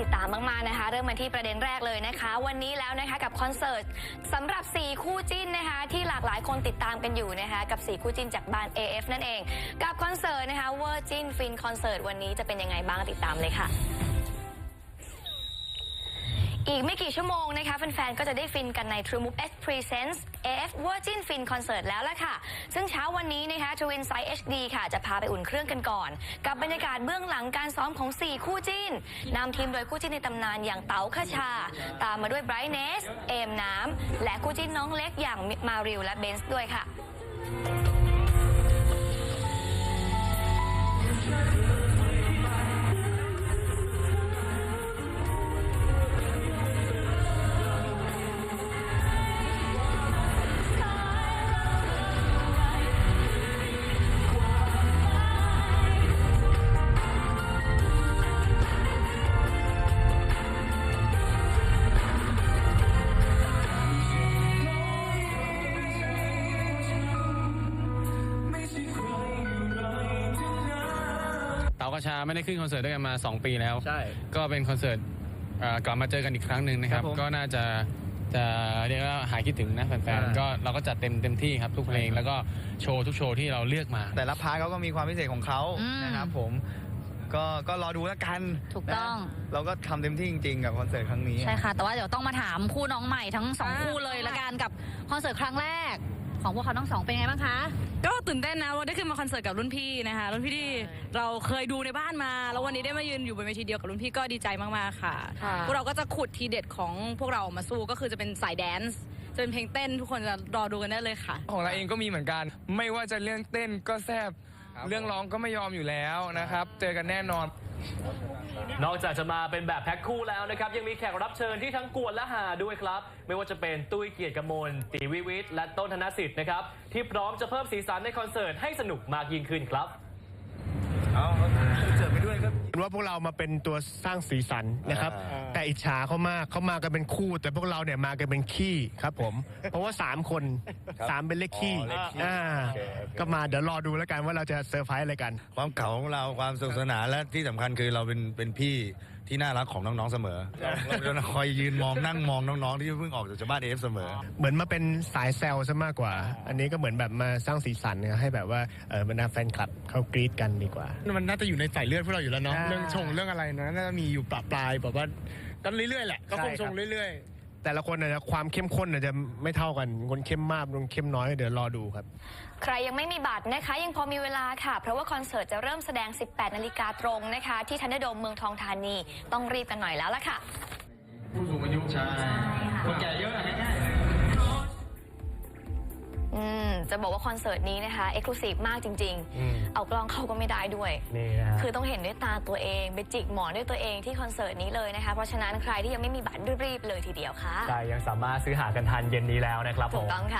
ติดตามมากๆนะคะ เริ่มมาที่ประเด็นแรกเลยนะคะ วันนี้แล้วนะคะกับคอนเสิร์ตสำหรับ 4 คู่จิ้นนะคะ ที่หลากหลายคนติดตามกันอยู่นะคะ กับ 4 คู่จิ้นจากบาน AF นั่นเอง กับคอนเสิร์ตนะคะเวอร์จินฟินคอนเสิร์ตวันนี้จะเป็นยังไงบ้างติดตามเลยค่ะ อีกไม่กี่ชั่วโมงนะคะแฟนๆ ก็จะได้ฟินกันใน True Move X Presents AF Virgin Fin Concert แล้วล่ะค่ะ ซึ่งเช้าวันนี้นะคะ True Insight HD ค่ะ จะพาไปอุ่นเครื่องกันก่อน กับบรรยากาศเบื้องหลังการซ้อมของ 4 คู่จิ้นนำทีมโดยคู่จิ้นในตำนานอย่างเต๋าขชา ตามมาด้วยไบรท์เนสเอมน้ำ และคู่จิ้นน้องเล็กอย่างมาริวและเบนซ์ด้วยค่ะ ชาไม่ได้ขึ้นคอนเสิร์ตด้วยกันมา 2 ปีแล้ว ใช่ ก็เป็นคอนเสิร์ตเอ่อกลับมาเจอกันอีกครั้งหนึ่งนะครับ ครับผมก็น่าจะจะเรียกว่าหายคิดถึงนะแฟนใช่ๆก็เราก็จัดเต็มเต็มที่ครับทุกเพลงใช่ครับแล้วก็โชว์ทุกโชว์ที่เราเลือกมา แต่ละพาร์ทเขาก็มีความพิเศษของเขาอืม นะครับผมก็ก็รอดูแล้วกันถูกต้อง นะเราก็ทำเต็มที่จริงๆกับคอนเสิร์ตครั้งนี้ ใช่ค่ะ แต่ว่าเดี๋ยวต้องมาถามคู่น้องใหม่ทั้งสองคู่เลยละกันกับคอนเสิร์ตครั้งแรก ของพวกเขาทั้งสองเป็นไงบ้างคะ ก็ตื่นเต้นนะว่าได้ขึ้นมาคอนเสิร์ตกับรุ่นพี่นะคะรุ่นพี่ที่เราเคยดูในบ้านมา แล้ววันนี้ได้มายืนอยู่บนเวทีเดียวกับรุ่นพี่ก็ดีใจมากๆค่ะ ค่ะ พวกเราก็จะขุดทีเด็ดของพวกเรามาสู้ก็คือจะเป็นสายแดนซ์จะเป็นเพลงเต้นทุกคนจะรอดูกันได้เลยค่ะ ของเราเองก็มีเหมือนกัน ไม่ว่าจะเรื่องเต้นก็แซบครับเรื่องร้องก็ไม่ยอมอยู่แล้วนะครับ เจอกันแน่นอน นอกจากจะมาเป็นแบบแพ็คคู่แล้วนะครับ ยังมีแขกรับเชิญที่ทั้งกวนและหาด้วยครับ ไม่ว่าจะเป็นตุ้ยเกียรติกมลตีวิวิทย์และต้นธนสิทธิ์นะครับ ที่พร้อมจะเพิ่มสีสันในคอนเสิร์ตให้สนุกมากยิ่งขึ้นครับ เอาเสิร์ฟไปด้ วยก็ว่าพวกเรามาเป็นตัวสร้างสีสันนะครับแต่อิจฉาเขามากเขามากันเป็นคู่ แต่พวกเราเนี่ยมากันเป็นขี้ครับผม เพราะว่า3คนสามเป็นเลขขี้อ๋อเลขขี้อ่าโอเคโอเค ก็มาเดี๋ยวรอดูแล้วกันว่าเราจะเซอร์ไพรส์อะไรกัน ความเก่าของเราความสนุกสนานและที่สำคัญคือเราเป็นเป็นพี่ ที่น่ารักของน้องๆเสมอเราจะคอยยืนมองนั่งมองน้องๆที่เพิ่งออกจากบ้านเอฟเสมอ เหมือนมาเป็นสายแซลซะมากกว่า อันนี้ก็เหมือนแบบมาสร้างสีสันเนี่ยให้แบบว่าเออบรรดาแฟนคลับเขากรี๊ดกันดีกว่า มันน่าจะอยู่ในสายเลือดพวกเราอยู่แล้วเนาะ อ่าเรื่องชงเรื่องอะไรนะน่าจะมีอยู่ปลาปลายแบบว่าก็เรื่อยๆแหละ ก็คงใช่ชครับงเรื่อย แต่ละคนอาจจะความเข้มข้นอาจจะไม่เท่ากันคนเข้มมากคนเข้มน้อยเดี๋ยวรอดูครับ ใครยังไม่มีบัตรนะคะ ยังพอมีเวลาค่ะ เพราะว่าคอนเสิร์ตจะเริ่มแสดง 18 นาฬิกาตรงนะคะ ที่ทันเดอร์โดมเมืองทองธานี ต้องรีบกันหน่อยแล้วล่ะค่ะ ผู้สูงอายุใช่คน จะบอกว่าคอนเสิร์ตนี้นะคะเอ็กซ์คลูซีฟมากจริง ๆ เอากล้องเข้าก็ไม่ได้ด้วย นี่นะฮะ คือต้องเห็นด้วยตาตัวเองไปจิกหมอนด้วยตัวเองที่คอนเสิร์ตนี้เลยนะคะ เพราะฉะนั้นใครที่ยังไม่มีบัตรรีบๆเลยทีเดียวค่ะ ใช่ ยังสามารถซื้อหากันทันเย็นนี้แล้วนะครับผถูกมต้องค่ะ